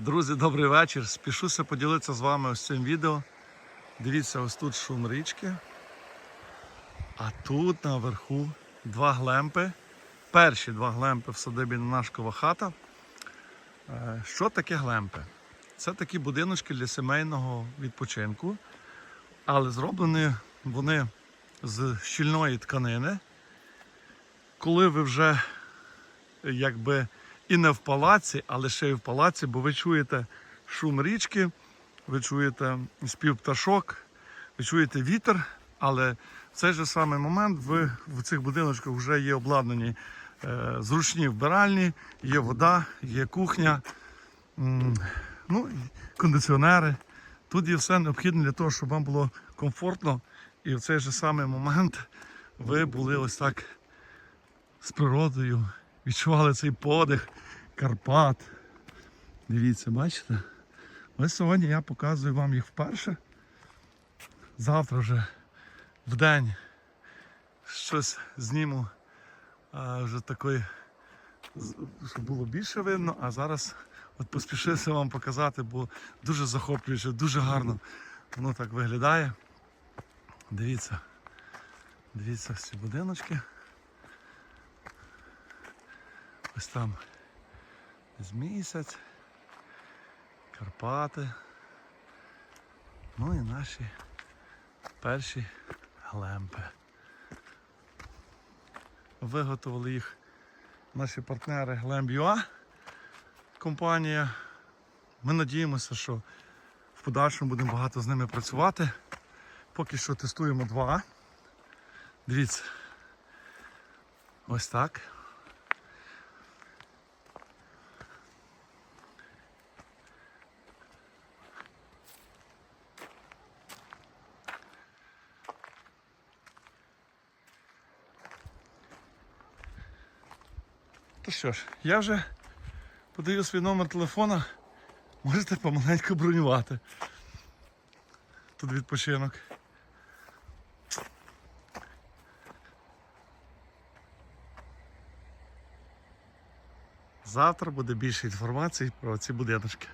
Друзі, добрий вечір. Спішуся поділитися з вами ось цим відео. Дивіться, ось тут шум річки. А тут наверху два глемпи. Перші два глемпи в садибі Нанашкова хата. Е, Що таке глемпи? Це такі будиночки для сімейного відпочинку, але зроблені вони з щільної тканини. Коли ви вже якби і не в палаці, але ще й в палаці, бо ви чуєте шум річки, ви чуєте спів пташок, ви чуєте вітер, але в цей же самий момент ви в цих будиночках вже є обладнані е, зручні вбиральні, є вода, є кухня, м, ну, кондиціонери. Тут є все необхідне для того, щоб вам було комфортно, і в цей же самий момент ви були ось так з природою, відчували цей подих Карпат. Дивіться, бачите? Ось сьогодні я показую вам їх вперше. Завтра вже в день щось зніму а, вже такої, щоб було більше видно, а зараз от поспішився вам показати, бо дуже захоплююче, дуже гарно воно так виглядає. Дивіться, дивіться ці будиночки. Ось там з місяць, Карпати. Ну і наші перші глемпи. Виготовили їх наші партнери Glamp.ua компанія. Ми надіємося, що в подальшому будемо багато з ними працювати. Поки що тестуємо два. Дивіться. Ось так. То що ж, я вже подаю свій номер телефона. Можете помаленьку бронювати. Тут відпочинок. Завтра буде більше інформації про ці будиночки.